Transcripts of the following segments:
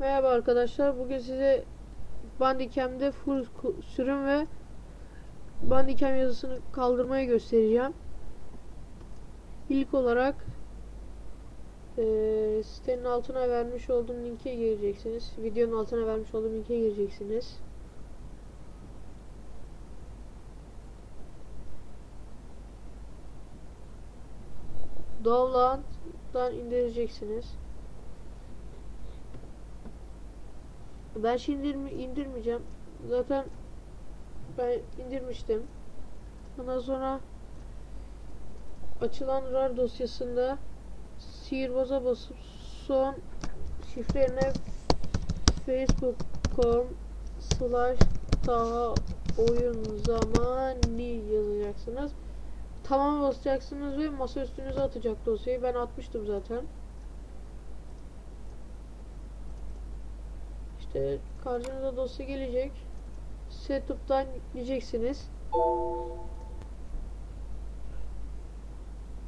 Merhaba arkadaşlar. Bugün size Bandicam'de full sürüm ve Bandicam yazısını kaldırmayı göstereceğim. İlk olarak eee, sitenin altına vermiş olduğum linke gireceksiniz. Videonun altına vermiş olduğum linke gireceksiniz. Download'dan indireceksiniz. Ben şimdi indirme- indirmeyeceğim. Zaten ben indirmiştim. Ondan sonra açılan RAR dosyasında sihirbaza basıp son şifrene facebook.com slash daha oyun zamanı yazacaksınız. Tamam basacaksınız ve masa üstünüze atacak dosyayı. Ben atmıştım zaten. İşte karşınıza dosya gelecek. Setup'tan yükleyeceksiniz.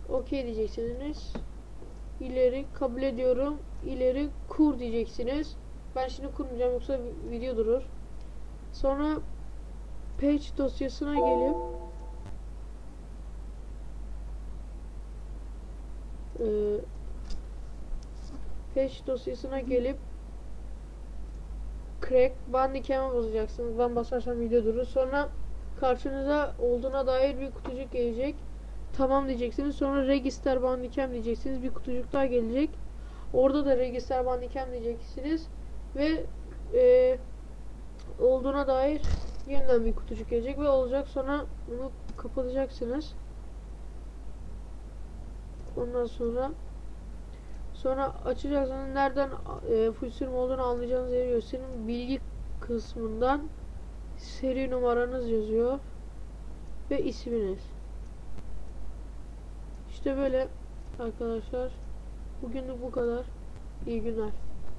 OK diyeceksiniz. İleri kabul ediyorum. İleri kur diyeceksiniz. Ben şimdi kurmayacağım yoksa vi- video durur. Sonra page dosyasına gelip eee page dosyasına gelip crack bandicam'a basacaksınız. Ben basarsam video durur. Sonra karşınıza olduğuna dair bir kutucuk gelecek. Tamam diyeceksiniz. Sonra register bandicam diyeceksiniz. Bir kutucuk daha gelecek. Orada da register bandicam diyeceksiniz. Ve e, olduğuna dair yeniden bir kutucuk gelecek ve olacak. Sonra bunu kapatacaksınız. Ondan sonra Sonra açacaksınız. Nereden e, full sürüm olduğunu anlayacağınız yeri gösterin. Bilgi kısmından seri numaranız yazıyor. Ve isminiz. İşte böyle arkadaşlar. Bugünlük bu kadar. İyi günler.